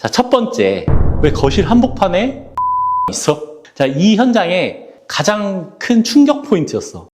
자, 첫 번째. 왜 거실 한복판에 있어? 자, 이 현장의 가장 큰 충격 포인트였어.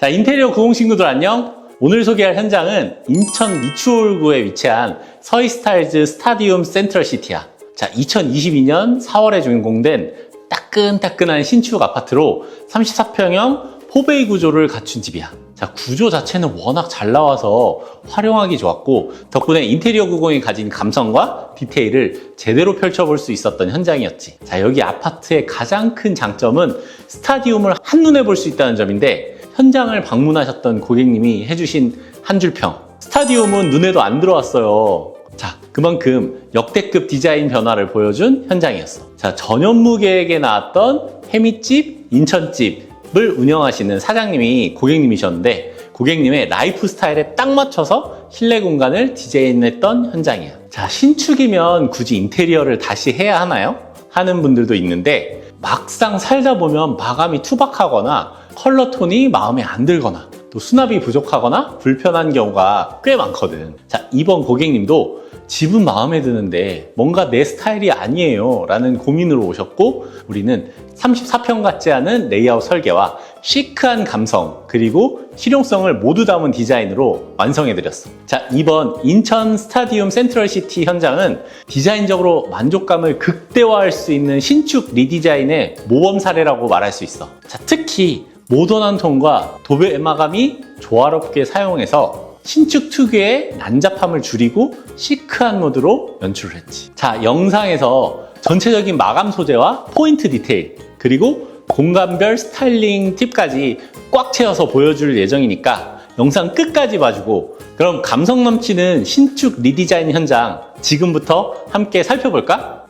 자, 인테리어 구공 친구들 안녕. 오늘 소개할 현장은 인천 미추홀구에 위치한 서이스타일즈 스타디움 센트럴 시티야. 자, 2022년 4월에 준공된 따끈따끈한 신축 아파트로 34평형 포베이 구조를 갖춘 집이야. 자, 구조 자체는 워낙 잘 나와서 활용하기 좋았고, 덕분에 인테리어 구공이 가진 감성과 디테일을 제대로 펼쳐볼 수 있었던 현장이었지. 자, 여기 아파트의 가장 큰 장점은 스타디움을 한눈에 볼 수 있다는 점인데, 현장을 방문하셨던 고객님이 해주신 한 줄 평. 스타디움은 눈에도 안 들어왔어요. 자, 그만큼 역대급 디자인 변화를 보여준 현장이었어. 자, 전현무계에게 나왔던 해mit집, 인천집을 운영하시는 사장님이 고객님이셨는데, 고객님의 라이프 스타일에 딱 맞춰서 실내 공간을 디자인했던 현장이야. 자, 신축이면 굳이 인테리어를 다시 해야 하나요? 하는 분들도 있는데, 막상 살다 보면 마감이 투박하거나 컬러 톤이 마음에 안 들거나 또 수납이 부족하거나 불편한 경우가 꽤 많거든. 자, 이번 고객님도 집은 마음에 드는데 뭔가 내 스타일이 아니에요 라는 고민으로 오셨고 우리는 34평 같지 않은 레이아웃 설계와 시크한 감성 그리고 실용성을 모두 담은 디자인으로 완성해드렸어. 자, 이번 인천 스타디움 센트럴시티 현장은 디자인적으로 만족감을 극대화할 수 있는 신축 리디자인의 모범 사례라고 말할 수 있어. 자, 특히 모던한 톤과 도배 마감이 조화롭게 사용해서 신축 특유의 난잡함을 줄이고 시크한 모드로 연출을 했지. 자, 영상에서 전체적인 마감 소재와 포인트 디테일, 그리고 공간별 스타일링 팁까지 꽉 채워서 보여줄 예정이니까 영상 끝까지 봐주고 그럼 감성 넘치는 신축 리디자인 현장 지금부터 함께 살펴볼까?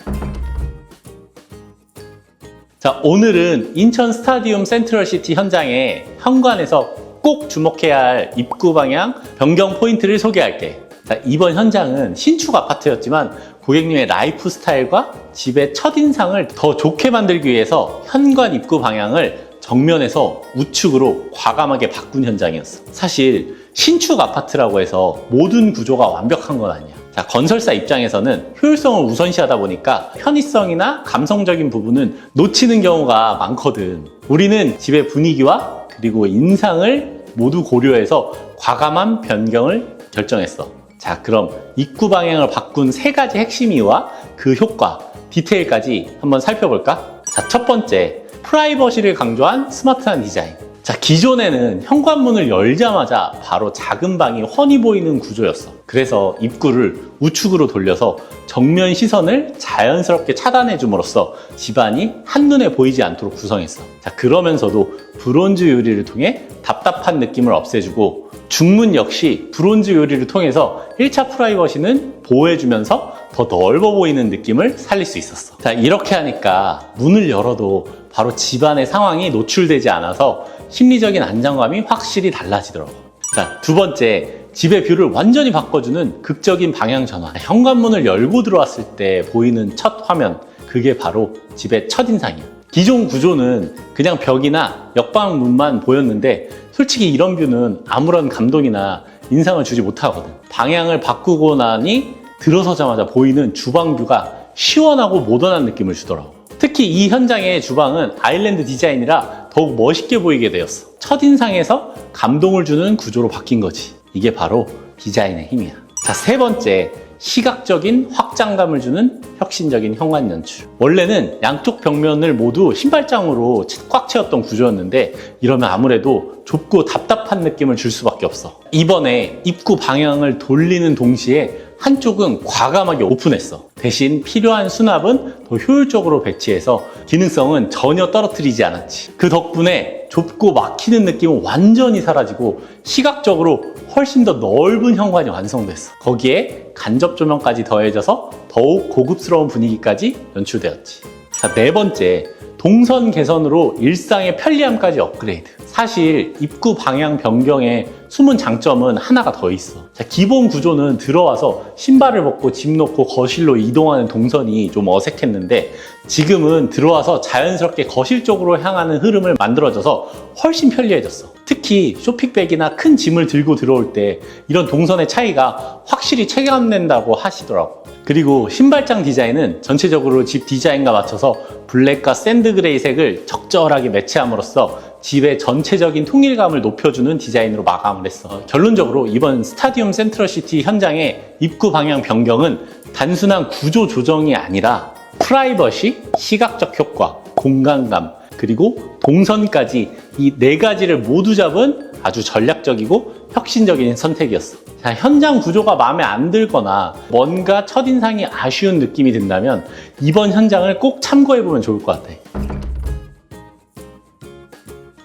자, 오늘은 인천 스타디움 센트럴시티 현장의 현관에서 꼭 주목해야 할 입구 방향 변경 포인트를 소개할게. 자, 이번 현장은 신축 아파트였지만 고객님의 라이프 스타일과 집의 첫인상을 더 좋게 만들기 위해서 현관 입구 방향을 정면에서 우측으로 과감하게 바꾼 현장이었어. 사실 신축 아파트라고 해서 모든 구조가 완벽한 건 아니야. 자, 건설사 입장에서는 효율성을 우선시하다 보니까 편의성이나 감성적인 부분은 놓치는 경우가 많거든. 우리는 집의 분위기와 그리고 인상을 모두 고려해서 과감한 변경을 결정했어. 자, 그럼 입구 방향을 바꾼 세 가지 핵심 이유와 그 효과, 디테일까지 한번 살펴볼까? 자, 첫 번째, 프라이버시를 강조한 스마트한 디자인. 자, 기존에는 현관문을 열자마자 바로 작은 방이 훤히 보이는 구조였어. 그래서 입구를 우측으로 돌려서 정면 시선을 자연스럽게 차단해 줌으로써 집안이 한눈에 보이지 않도록 구성했어. 자, 그러면서도 브론즈 유리를 통해 답답한 느낌을 없애주고 중문 역시 브론즈 유리를 통해서 1차 프라이버시는 보호해주면서 더 넓어 보이는 느낌을 살릴 수 있었어. 자, 이렇게 하니까 문을 열어도 바로 집안의 상황이 노출되지 않아서 심리적인 안정감이 확실히 달라지더라고. 자, 두 번째, 집의 뷰를 완전히 바꿔주는 극적인 방향 전환. 현관문을 열고 들어왔을 때 보이는 첫 화면, 그게 바로 집의 첫인상이야. 기존 구조는 그냥 벽이나 옆방 문만 보였는데 솔직히 이런 뷰는 아무런 감동이나 인상을 주지 못하거든. 방향을 바꾸고 나니 들어서자마자 보이는 주방 뷰가 시원하고 모던한 느낌을 주더라고. 특히 이 현장의 주방은 아일랜드 디자인이라 더욱 멋있게 보이게 되었어. 첫인상에서 감동을 주는 구조로 바뀐 거지. 이게 바로 디자인의 힘이야. 자, 세 번째. 시각적인 확장감을 주는 혁신적인 현관 연출. 원래는 양쪽 벽면을 모두 신발장으로 꽉 채웠던 구조였는데 이러면 아무래도 좁고 답답한 느낌을 줄 수밖에 없어. 이번에 입구 방향을 돌리는 동시에 한쪽은 과감하게 오픈했어. 대신 필요한 수납은 더 효율적으로 배치해서 기능성은 전혀 떨어뜨리지 않았지. 그 덕분에 좁고 막히는 느낌은 완전히 사라지고 시각적으로 훨씬 더 넓은 현관이 완성됐어. 거기에 간접 조명까지 더해져서 더욱 고급스러운 분위기까지 연출되었지. 자, 네 번째. 동선 개선으로 일상의 편리함까지 업그레이드. 사실 입구 방향 변경에 숨은 장점은 하나가 더 있어. 자, 기본 구조는 들어와서 신발을 벗고 집 놓고 거실로 이동하는 동선이 좀 어색했는데 지금은 들어와서 자연스럽게 거실 쪽으로 향하는 흐름을 만들어줘서 훨씬 편리해졌어. 특히 쇼핑백이나 큰 짐을 들고 들어올 때 이런 동선의 차이가 확실히 체감된다고 하시더라고. 그리고 신발장 디자인은 전체적으로 집 디자인과 맞춰서 블랙과 샌드 그레이 색을 적절하게 매치함으로써 집의 전체적인 통일감을 높여주는 디자인으로 마감을 했어. 결론적으로 이번 스타디움 센트럴시티 현장의 입구 방향 변경은 단순한 구조 조정이 아니라 프라이버시, 시각적 효과, 공간감, 그리고 동선까지 이 네 가지를 모두 잡은 아주 전략적이고 혁신적인 선택이었어. 자, 현장 구조가 마음에 안 들거나 뭔가 첫인상이 아쉬운 느낌이 든다면 이번 현장을 꼭 참고해보면 좋을 것 같아.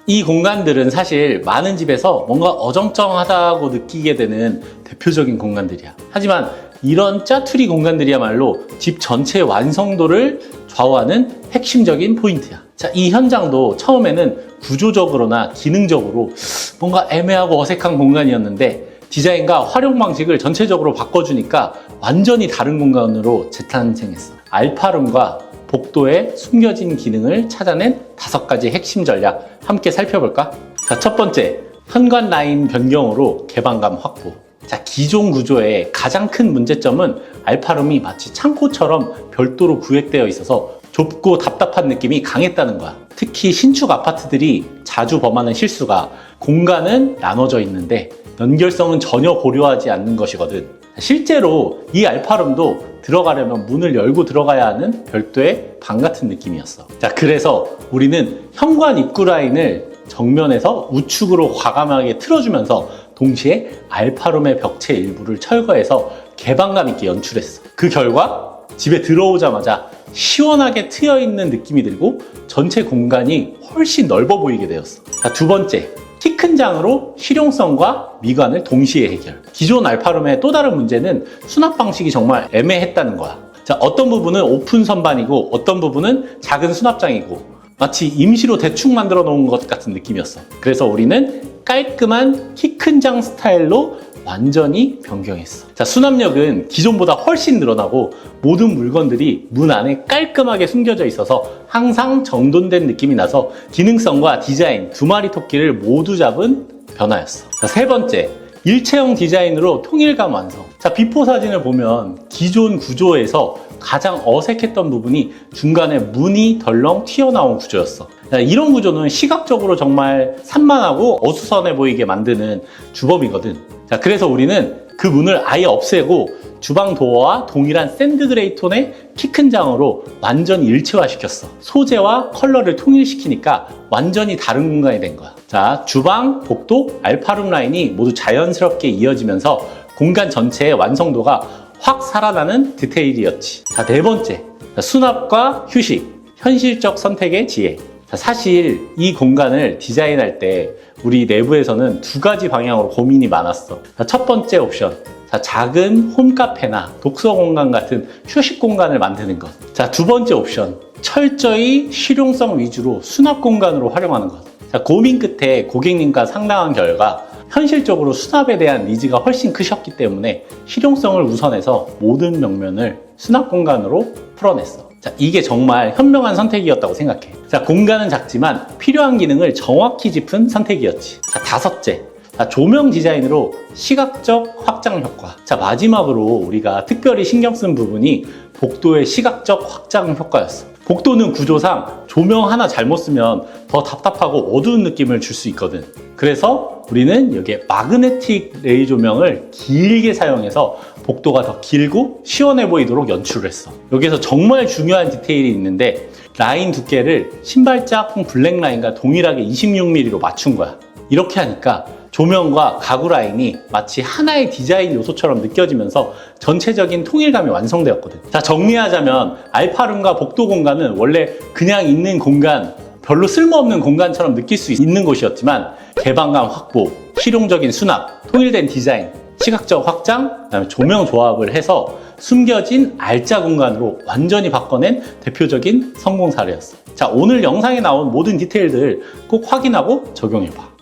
이 공간들은 사실 많은 집에서 뭔가 어정쩡하다고 느끼게 되는 대표적인 공간들이야. 하지만 이런 짜투리 공간들이야말로 집 전체의 완성도를 좌우하는 핵심적인 포인트야. 자, 이 현장도 처음에는 구조적으로나 기능적으로 뭔가 애매하고 어색한 공간이었는데 디자인과 활용 방식을 전체적으로 바꿔주니까 완전히 다른 공간으로 재탄생했어. 알파룸과 복도의 숨겨진 기능을 찾아낸 다섯 가지 핵심 전략 함께 살펴볼까? 자, 첫 번째, 현관 라인 변경으로 개방감 확보. 자, 기존 구조의 가장 큰 문제점은 알파룸이 마치 창고처럼 별도로 구획되어 있어서 좁고 답답한 느낌이 강했다는 거야. 특히 신축 아파트들이 자주 범하는 실수가 공간은 나눠져 있는데 연결성은 전혀 고려하지 않는 것이거든. 실제로 이 알파룸도 들어가려면 문을 열고 들어가야 하는 별도의 방 같은 느낌이었어. 자, 그래서 우리는 현관 입구 라인을 정면에서 우측으로 과감하게 틀어주면서 동시에 알파룸의 벽체 일부를 철거해서 개방감 있게 연출했어. 그 결과 집에 들어오자마자 시원하게 트여 있는 느낌이 들고 전체 공간이 훨씬 넓어 보이게 되었어. 자, 두 번째. 키 큰 장으로 실용성과 미관을 동시에 해결. 기존 알파룸의 또 다른 문제는 수납 방식이 정말 애매했다는 거야. 자, 어떤 부분은 오픈 선반이고 어떤 부분은 작은 수납장이고 마치 임시로 대충 만들어 놓은 것 같은 느낌이었어. 그래서 우리는 깔끔한 키 큰 장 스타일로 완전히 변경했어. 자, 수납력은 기존보다 훨씬 늘어나고 모든 물건들이 문 안에 깔끔하게 숨겨져 있어서 항상 정돈된 느낌이 나서 기능성과 디자인 두 마리 토끼를 모두 잡은 변화였어. 자, 세 번째. 일체형 디자인으로 통일감 완성. 자, 비포 사진을 보면 기존 구조에서 가장 어색했던 부분이 중간에 문이 덜렁 튀어나온 구조였어. 자, 이런 구조는 시각적으로 정말 산만하고 어수선해 보이게 만드는 주범이거든. 자, 그래서 우리는 그 문을 아예 없애고 주방 도어와 동일한 샌드 그레이 톤의 키 큰 장으로 완전히 일체화시켰어. 소재와 컬러를 통일시키니까 완전히 다른 공간이 된 거야. 자, 주방, 복도, 알파룸 라인이 모두 자연스럽게 이어지면서 공간 전체의 완성도가 확 살아나는 디테일이었지. 자, 네 번째. 자, 수납과 휴식, 현실적 선택의 지혜. 자, 사실 이 공간을 디자인할 때 우리 내부에서는 두 가지 방향으로 고민이 많았어. 자, 첫 번째 옵션. 자, 작은 홈카페나 독서 공간 같은 휴식 공간을 만드는 것. 자, 두 번째 옵션. 철저히 실용성 위주로 수납 공간으로 활용하는 것. 자, 고민 끝에 고객님과 상담한 결과 현실적으로 수납에 대한 니즈가 훨씬 크셨기 때문에 실용성을 우선해서 모든 명면을 수납 공간으로 풀어냈어. 자, 이게 정말 현명한 선택이었다고 생각해. 자, 공간은 작지만 필요한 기능을 정확히 짚은 선택이었지. 자, 다섯째. 자, 조명 디자인으로 시각적 확장 효과. 자, 마지막으로 우리가 특별히 신경 쓴 부분이 복도의 시각적 확장 효과였어. 복도는 구조상 조명 하나 잘못 쓰면 더 답답하고 어두운 느낌을 줄 수 있거든. 그래서 우리는 여기에 마그네틱 레이 조명을 길게 사용해서 복도가 더 길고 시원해 보이도록 연출을 했어. 여기에서 정말 중요한 디테일이 있는데 라인 두께를 신발장 블랙 라인과 동일하게 26mm로 맞춘 거야. 이렇게 하니까 조명과 가구 라인이 마치 하나의 디자인 요소처럼 느껴지면서 전체적인 통일감이 완성되었거든. 자, 정리하자면 알파룸과 복도 공간은 원래 그냥 있는 공간, 별로 쓸모없는 공간처럼 느낄 수 있는 곳이었지만 개방감 확보, 실용적인 수납, 통일된 디자인, 시각적 확장, 그다음에 조명 조합을 해서 숨겨진 알짜 공간으로 완전히 바꿔낸 대표적인 성공 사례였어. 자, 오늘 영상에 나온 모든 디테일들 꼭 확인하고 적용해봐.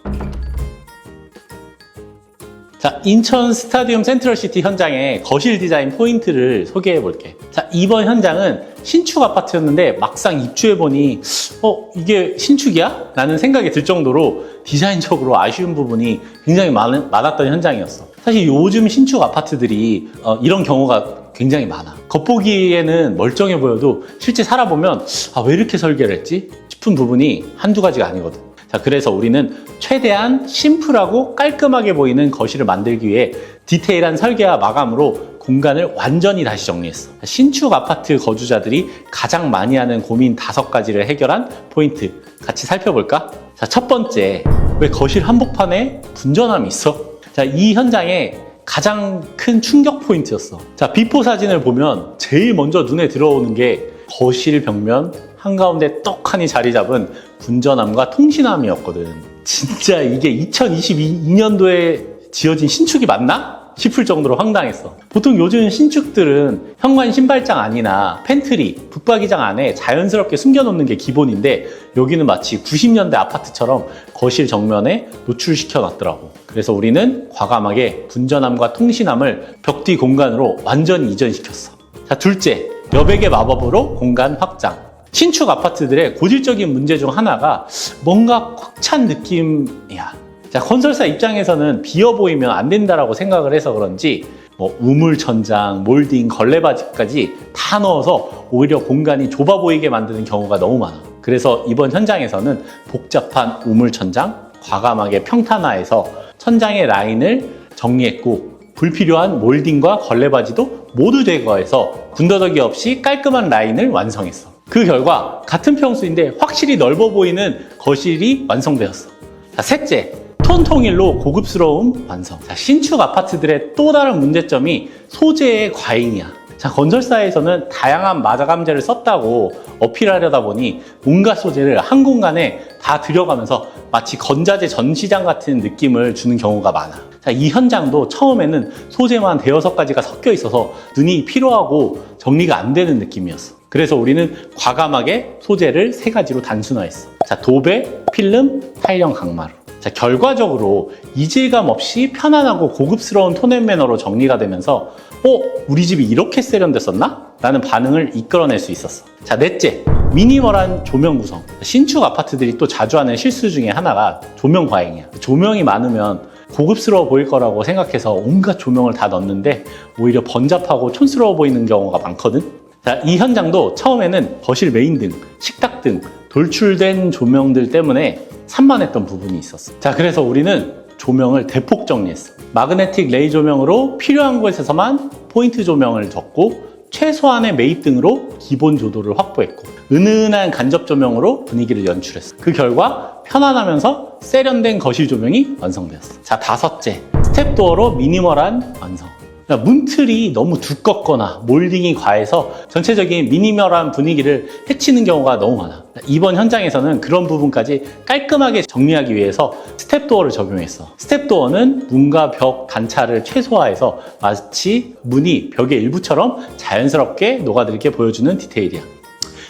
자, 인천 스타디움 센트럴시티 현장의 거실 디자인 포인트를 소개해 볼게. 자, 이번 현장은 신축 아파트였는데 막상 입주해 보니 어, 이게 신축이야? 라는 생각이 들 정도로 디자인적으로 아쉬운 부분이 굉장히 많, 많았던 현장이었어. 사실 요즘 신축 아파트들이 어, 이런 경우가 굉장히 많아. 겉보기에는 멀쩡해 보여도 실제 살아보면 아, 왜 이렇게 설계를 했지? 싶은 부분이 한두 가지가 아니거든. 자, 그래서 우리는 최대한 심플하고 깔끔하게 보이는 거실을 만들기 위해 디테일한 설계와 마감으로 공간을 완전히 다시 정리했어. 신축 아파트 거주자들이 가장 많이 하는 고민 다섯 가지를 해결한 포인트 같이 살펴볼까? 자, 첫 번째, 왜 거실 한복판에 분전함이 있어? 자, 이 현장에 가장 큰 충격 포인트였어. 자, 비포 사진을 보면 제일 먼저 눈에 들어오는 게 거실 벽면 한가운데 떡하니 자리 잡은 분전함과 통신함이었거든. 진짜 이게 2022년도에 지어진 신축이 맞나? 싶을 정도로 황당했어. 보통 요즘 신축들은 현관 신발장 안이나 팬트리, 붙박이장 안에 자연스럽게 숨겨놓는 게 기본인데 여기는 마치 90년대 아파트처럼 거실 정면에 노출시켜 놨더라고. 그래서 우리는 과감하게 분전함과 통신함을 벽뒤 공간으로 완전히 이전시켰어. 자, 둘째, 여백의 마법으로 공간 확장. 신축 아파트들의 고질적인 문제 중 하나가 뭔가 꽉 찬 느낌이야. 자, 건설사 입장에서는 비어 보이면 안 된다라고 생각을 해서 그런지 뭐 우물 천장, 몰딩, 걸레바지까지 다 넣어서 오히려 공간이 좁아 보이게 만드는 경우가 너무 많아. 그래서 이번 현장에서는 복잡한 우물 천장 과감하게 평탄화해서 천장의 라인을 정리했고 불필요한 몰딩과 걸레바지도 모두 제거해서 군더더기 없이 깔끔한 라인을 완성했어. 그 결과 같은 평수인데 확실히 넓어 보이는 거실이 완성되었어. 자, 셋째, 톤 통일로 고급스러움 완성. 자, 신축 아파트들의 또 다른 문제점이 소재의 과잉이야. 자, 건설사에서는 다양한 마감재를 썼다고 어필하려다 보니 온갖 소재를 한 공간에 다 들여가면서 마치 건자재 전시장 같은 느낌을 주는 경우가 많아. 자, 이 현장도 처음에는 소재만 대여섯 가지가 섞여 있어서 눈이 피로하고 정리가 안 되는 느낌이었어. 그래서 우리는 과감하게 소재를 세 가지로 단순화했어. 자, 도배, 필름, 타일형 강마루. 자, 결과적으로 이질감 없이 편안하고 고급스러운 톤앤 매너로 정리가 되면서 어? 우리 집이 이렇게 세련됐었나? 라는 반응을 이끌어낼 수 있었어. 자, 넷째. 미니멀한 조명 구성. 신축 아파트들이 또 자주 하는 실수 중에 하나가 조명 과잉이야. 조명이 많으면 고급스러워 보일 거라고 생각해서 온갖 조명을 다 넣는데 오히려 번잡하고 촌스러워 보이는 경우가 많거든. 자, 이 현장도 처음에는 거실 메인 등, 식탁 등 돌출된 조명들 때문에 산만했던 부분이 있었어. 자, 그래서 우리는 조명을 대폭 정리했어. 마그네틱 레이 조명으로 필요한 곳에서만 포인트 조명을 줬고 최소한의 매입 등으로 기본 조도를 확보했고 은은한 간접 조명으로 분위기를 연출했어. 그 결과 편안하면서 세련된 거실 조명이 완성되었어. 자, 다섯째. 스텝도어로 미니멀한 완성. 그러니까 문틀이 너무 두껍거나 몰딩이 과해서 전체적인 미니멀한 분위기를 해치는 경우가 너무 많아. 이번 현장에서는 그런 부분까지 깔끔하게 정리하기 위해서 스텝도어를 적용했어. 스텝도어는 문과 벽 단차를 최소화해서 마치 문이 벽의 일부처럼 자연스럽게 녹아들게 보여주는 디테일이야.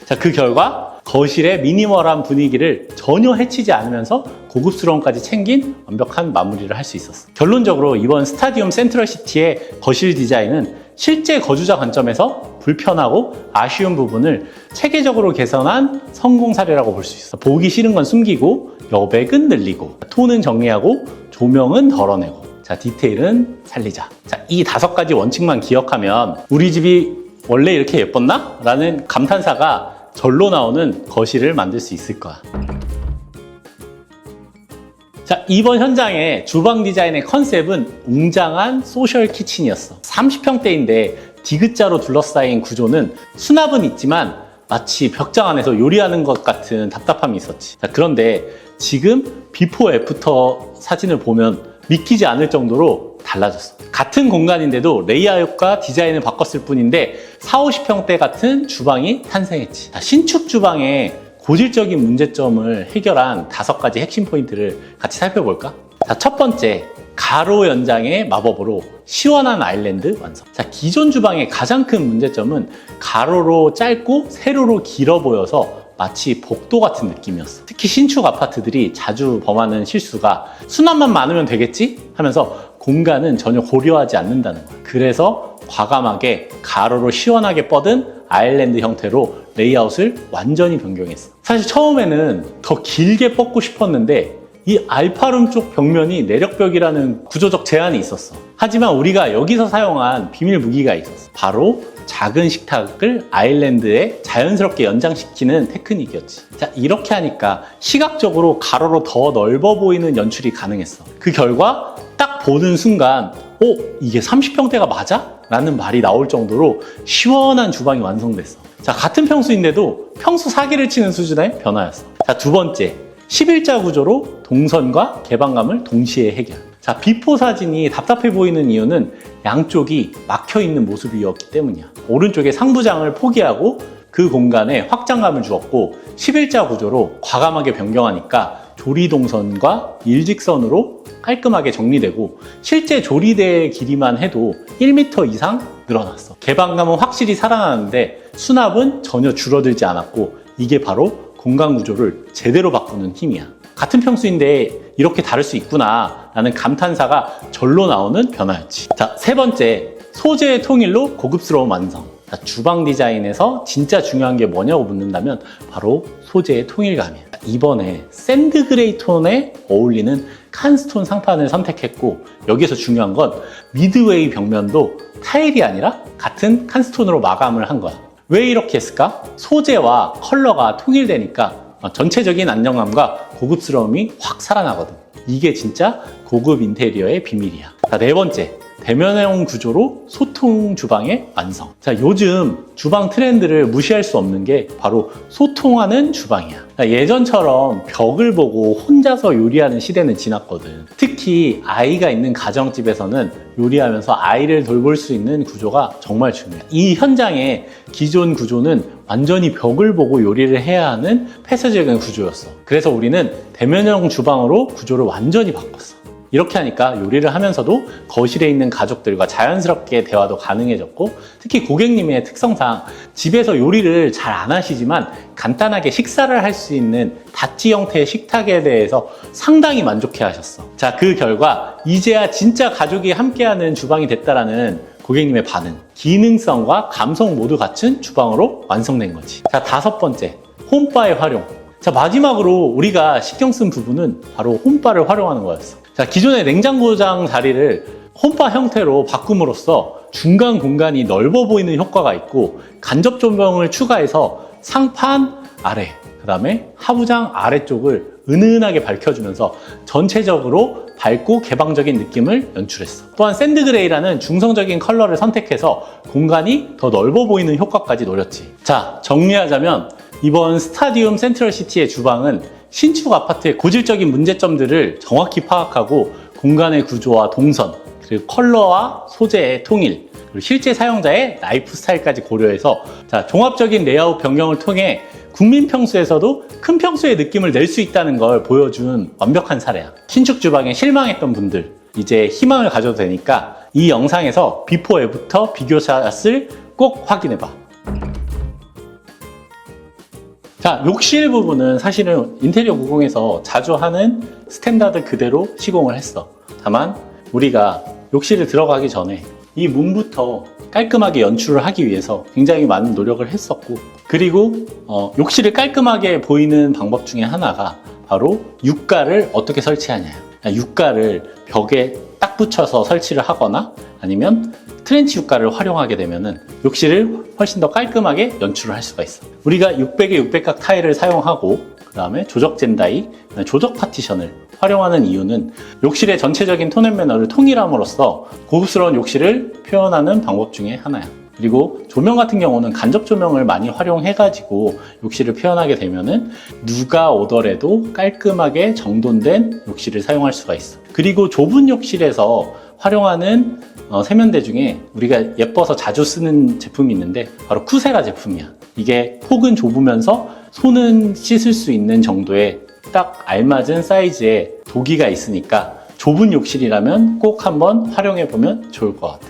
자, 그 결과 거실의 미니멀한 분위기를 전혀 해치지 않으면서 고급스러움까지 챙긴 완벽한 마무리를 할 수 있었어. 결론적으로 이번 스타디움 센트럴시티의 거실 디자인은 실제 거주자 관점에서 불편하고 아쉬운 부분을 체계적으로 개선한 성공 사례라고 볼 수 있어. 보기 싫은 건 숨기고 여백은 늘리고 톤은 정리하고 조명은 덜어내고 자 디테일은 살리자. 자 이 다섯 가지 원칙만 기억하면 우리 집이 원래 이렇게 예뻤나? 라는 감탄사가 절로 나오는 거실을 만들 수 있을 거야. 자, 이번 현장의 주방 디자인의 컨셉은 웅장한 소셜 키친이었어. 30평대인데 디귿자로 둘러싸인 구조는 수납은 있지만 마치 벽장 안에서 요리하는 것 같은 답답함이 있었지. 자, 그런데 지금 비포 애프터 사진을 보면 믿기지 않을 정도로 달라졌어. 같은 공간인데도 레이아웃과 디자인을 바꿨을 뿐인데 4, 50평대 같은 주방이 탄생했지. 자, 신축 주방의 고질적인 문제점을 해결한 다섯 가지 핵심 포인트를 같이 살펴볼까? 자, 첫 번째, 가로 연장의 마법으로 시원한 아일랜드 완성. 자, 기존 주방의 가장 큰 문제점은 가로로 짧고 세로로 길어 보여서 마치 복도 같은 느낌이었어. 특히 신축 아파트들이 자주 범하는 실수가 수납만 많으면 되겠지? 하면서 공간은 전혀 고려하지 않는다는 거야. 그래서 과감하게 가로로 시원하게 뻗은 아일랜드 형태로 레이아웃을 완전히 변경했어. 사실 처음에는 더 길게 뻗고 싶었는데 이 알파룸 쪽 벽면이 내력벽이라는 구조적 제한이 있었어. 하지만 우리가 여기서 사용한 비밀 무기가 있었어. 바로 작은 식탁을 아일랜드에 자연스럽게 연장시키는 테크닉이었지. 자, 이렇게 하니까 시각적으로 가로로 더 넓어 보이는 연출이 가능했어. 그 결과 딱 보는 순간, 어, 이게 30평대가 맞아? 라는 말이 나올 정도로 시원한 주방이 완성됐어. 자, 같은 평수인데도 평수 사기를 치는 수준의 변화였어. 자, 두 번째. 11자 구조로 동선과 개방감을 동시에 해결. 자, 비포 사진이 답답해 보이는 이유는 양쪽이 막혀 있는 모습이었기 때문이야. 오른쪽에 상부장을 포기하고 그 공간에 확장감을 주었고 11자 구조로 과감하게 변경하니까 조리 동선과 일직선으로 깔끔하게 정리되고 실제 조리대의 길이만 해도 1m 이상 늘어났어. 개방감은 확실히 살아나는데 수납은 전혀 줄어들지 않았고 이게 바로 공간 구조를 제대로 바꾸는 힘이야. 같은 평수인데 이렇게 다를 수 있구나 라는 감탄사가 절로 나오는 변화였지. 자, 세 번째, 소재의 통일로 고급스러운 완성. 자, 주방 디자인에서 진짜 중요한 게 뭐냐고 묻는다면 바로 소재의 통일감이야. 이번에 샌드 그레이 톤에 어울리는 칸스톤 상판을 선택했고 여기서 중요한 건 미드웨이 벽면도 타일이 아니라 같은 칸스톤으로 마감을 한 거야. 왜 이렇게 했을까? 소재와 컬러가 통일되니까 어, 전체적인 안정감과 고급스러움이 확 살아나거든. 이게 진짜 고급 인테리어의 비밀이야. 자, 네 번째. 대면형 구조로 소통 주방의 완성. 자, 요즘 주방 트렌드를 무시할 수 없는 게 바로 소통하는 주방이야. 자, 예전처럼 벽을 보고 혼자서 요리하는 시대는 지났거든. 특히 아이가 있는 가정집에서는 요리하면서 아이를 돌볼 수 있는 구조가 정말 중요해. 이 현장의 기존 구조는 완전히 벽을 보고 요리를 해야 하는 폐쇄적인 구조였어. 그래서 우리는 대면형 주방으로 구조를 완전히 바꿨어. 이렇게 하니까 요리를 하면서도 거실에 있는 가족들과 자연스럽게 대화도 가능해졌고 특히 고객님의 특성상 집에서 요리를 잘 안 하시지만 간단하게 식사를 할 수 있는 다찌 형태의 식탁에 대해서 상당히 만족해 하셨어. 자, 그 결과 이제야 진짜 가족이 함께하는 주방이 됐다라는 고객님의 반응. 기능성과 감성 모두 갖춘 주방으로 완성된 거지. 자, 다섯 번째. 홈바의 활용. 자, 마지막으로 우리가 신경 쓴 부분은 바로 홈바를 활용하는 거였어. 자, 기존의 냉장고장 자리를 홈바 형태로 바꿈으로써 중간 공간이 넓어 보이는 효과가 있고 간접 조명을 추가해서 상판 아래, 그 다음에 하부장 아래쪽을 은은하게 밝혀주면서 전체적으로 밝고 개방적인 느낌을 연출했어. 또한 샌드 그레이라는 중성적인 컬러를 선택해서 공간이 더 넓어 보이는 효과까지 노렸지. 자, 정리하자면 이번 스타디움 센트럴 시티의 주방은 신축 아파트의 고질적인 문제점들을 정확히 파악하고 공간의 구조와 동선, 그리고 컬러와 소재의 통일, 그리고 실제 사용자의 라이프 스타일까지 고려해서 자, 종합적인 레이아웃 변경을 통해 국민 평수에서도 큰 평수의 느낌을 낼 수 있다는 걸 보여준 완벽한 사례야. 신축 주방에 실망했던 분들, 이제 희망을 가져도 되니까 이 영상에서 비포 애부터 비교샷을 꼭 확인해봐. 자, 욕실 부분은 사실은 인테리어 90에서 자주 하는 스탠다드 그대로 시공을 했어. 다만 우리가 욕실을 들어가기 전에 이 문부터 깔끔하게 연출을 하기 위해서 굉장히 많은 노력을 했었고 그리고 어, 욕실을 깔끔하게 보이는 방법 중에 하나가 바로 육가를 어떻게 설치하냐 육가를 벽에 딱 붙여서 설치를 하거나 아니면 트렌치 육가를 활용하게 되면은 욕실을 훨씬 더 깔끔하게 연출을 할 수가 있어. 우리가 600에 600각 타일을 사용하고 그 다음에 조적 젠다이, 조적 파티션을 활용하는 이유는 욕실의 전체적인 톤앤 매너를 통일함으로써 고급스러운 욕실을 표현하는 방법 중에 하나야. 그리고 조명 같은 경우는 간접 조명을 많이 활용해가지고 욕실을 표현하게 되면은 누가 오더라도 깔끔하게 정돈된 욕실을 사용할 수가 있어. 그리고 좁은 욕실에서 활용하는 어, 세면대 중에 우리가 예뻐서 자주 쓰는 제품이 있는데 바로 쿠세라 제품이야. 이게 폭은 좁으면서 손은 씻을 수 있는 정도의 딱 알맞은 사이즈의 도기가 있으니까 좁은 욕실이라면 꼭 한번 활용해 보면 좋을 것 같아.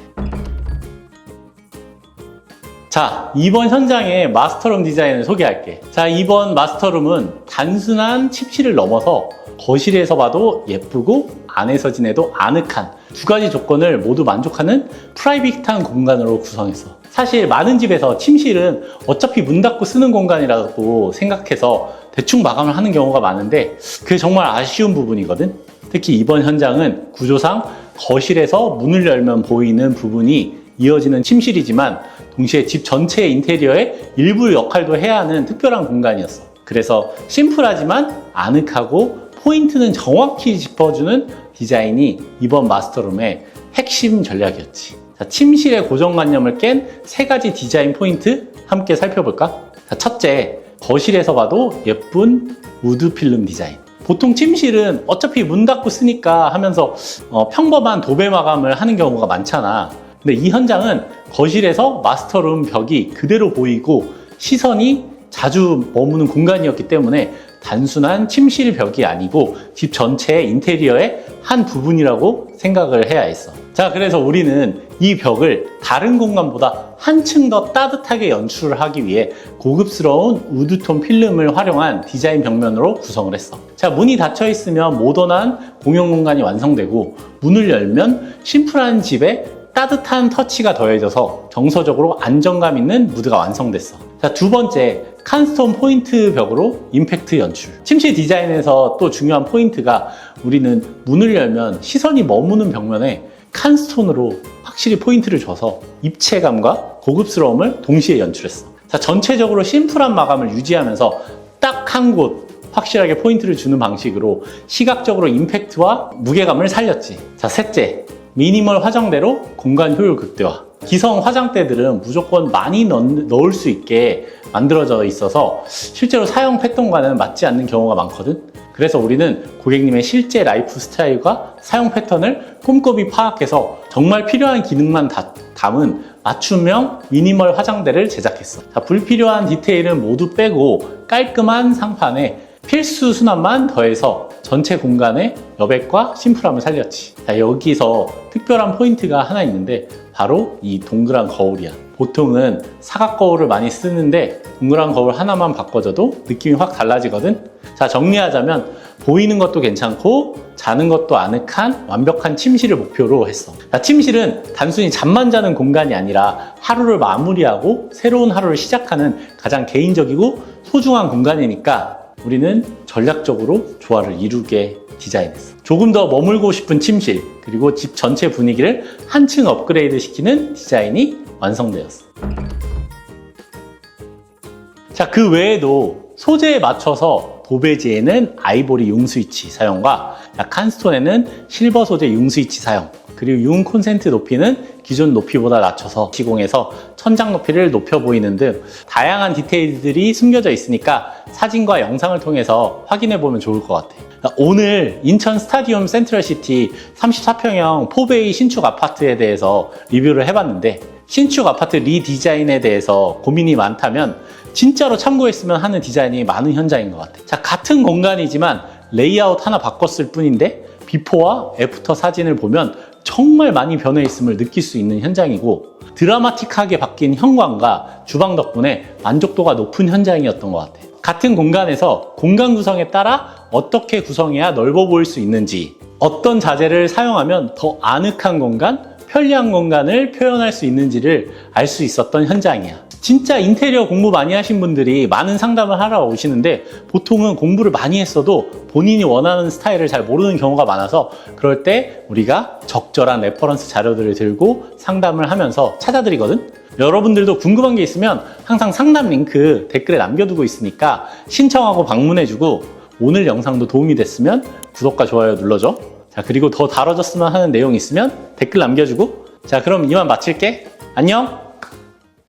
자, 이번 현장의 마스터룸 디자인을 소개할게. 자, 이번 마스터룸은 단순한 칩실을 넘어서 거실에서 봐도 예쁘고 안에서 지내도 아늑한 두 가지 조건을 모두 만족하는 프라이빗한 공간으로 구성했어. 사실 많은 집에서 침실은 어차피 문 닫고 쓰는 공간이라고 생각해서 대충 마감을 하는 경우가 많은데 그게 정말 아쉬운 부분이거든. 특히 이번 현장은 구조상 거실에서 문을 열면 보이는 부분이 이어지는 침실이지만 동시에 집 전체의 인테리어의 일부 역할도 해야 하는 특별한 공간이었어. 그래서 심플하지만 아늑하고 포인트는 정확히 짚어주는 디자인이 이번 마스터룸의 핵심 전략이었지. 자, 침실의 고정관념을 깬 세 가지 디자인 포인트 함께 살펴볼까? 자, 첫째, 거실에서 봐도 예쁜 우드 필름 디자인. 보통 침실은 어차피 문 닫고 쓰니까 하면서 어, 평범한 도배 마감을 하는 경우가 많잖아. 근데 이 현장은 거실에서 마스터룸 벽이 그대로 보이고 시선이 자주 머무는 공간이었기 때문에 단순한 침실 벽이 아니고 집 전체의 인테리어의 한 부분이라고 생각을 해야 했어. 자, 그래서 우리는 이 벽을 다른 공간보다 한층 더 따뜻하게 연출을 하기 위해 고급스러운 우드톤 필름을 활용한 디자인 벽면으로 구성을 했어. 자, 문이 닫혀 있으면 모던한 공용 공간이 완성되고 문을 열면 심플한 집에 따뜻한 터치가 더해져서 정서적으로 안정감 있는 무드가 완성됐어. 자, 두 번째, 칸스톤 포인트 벽으로 임팩트 연출. 침실 디자인에서 또 중요한 포인트가 우리는 문을 열면 시선이 머무는 벽면에 칸스톤으로 확실히 포인트를 줘서 입체감과 고급스러움을 동시에 연출했어. 자, 전체적으로 심플한 마감을 유지하면서 딱 한 곳 확실하게 포인트를 주는 방식으로 시각적으로 임팩트와 무게감을 살렸지. 자, 셋째, 미니멀 화장대로 공간 효율 극대화. 기성 화장대들은 무조건 많이 넣, 넣을 수 있게 만들어져 있어서 실제로 사용 패턴과는 맞지 않는 경우가 많거든. 그래서 우리는 고객님의 실제 라이프 스타일과 사용 패턴을 꼼꼼히 파악해서 정말 필요한 기능만 다- 담은 맞춤형 미니멀 화장대를 제작했어. 자, 불필요한 디테일은 모두 빼고 깔끔한 상판에 필수 수납만 더해서 전체 공간의 여백과 심플함을 살렸지. 자, 여기서 특별한 포인트가 하나 있는데 바로 이 동그란 거울이야. 보통은 사각 거울을 많이 쓰는데 동그란 거울 하나만 바꿔줘도 느낌이 확 달라지거든. 자, 정리하자면 보이는 것도 괜찮고 자는 것도 아늑한 완벽한 침실을 목표로 했어. 자, 침실은 단순히 잠만 자는 공간이 아니라 하루를 마무리하고 새로운 하루를 시작하는 가장 개인적이고 소중한 공간이니까 우리는 전략적으로 조화를 이루게 디자인했어. 조금 더 머물고 싶은 침실, 그리고 집 전체 분위기를 한층 업그레이드 시키는 디자인이 완성되었어. 자, 그 외에도 소재에 맞춰서 도배지에는 아이보리 융 스위치 사용과 칸스톤에는 실버 소재 융 스위치 사용, 그리고 융 콘센트 높이는 기존 높이보다 낮춰서 시공해서 천장 높이를 높여 보이는 등 다양한 디테일들이 숨겨져 있으니까 사진과 영상을 통해서 확인해 보면 좋을 것 같아요. 오늘 인천 스타디움 센트럴시티 34평형 포베이 신축 아파트에 대해서 리뷰를 해봤는데 신축 아파트 리디자인에 대해서 고민이 많다면 진짜로 참고했으면 하는 디자인이 많은 현장인 것 같아요. 자, 같은 공간이지만 레이아웃 하나 바꿨을 뿐인데 비포와 애프터 사진을 보면 정말 많이 변해 있음을 느낄 수 있는 현장이고 드라마틱하게 바뀐 현관과 주방 덕분에 만족도가 높은 현장이었던 것 같아요. 같은 공간에서 공간 구성에 따라 어떻게 구성해야 넓어 보일 수 있는지 어떤 자재를 사용하면 더 아늑한 공간, 편리한 공간을 표현할 수 있는지를 알 수 있었던 현장이야. 진짜 인테리어 공부 많이 하신 분들이 많은 상담을 하러 오시는데 보통은 공부를 많이 했어도 본인이 원하는 스타일을 잘 모르는 경우가 많아서 그럴 때 우리가 적절한 레퍼런스 자료들을 들고 상담을 하면서 찾아드리거든. 여러분들도 궁금한 게 있으면 항상 상담 링크 댓글에 남겨두고 있으니까 신청하고 방문해주고 오늘 영상도 도움이 됐으면 구독과 좋아요 눌러줘. 자, 그리고 더 다뤄졌으면 하는 내용 있으면 댓글 남겨주고. 자, 그럼 이만 마칠게. 안녕!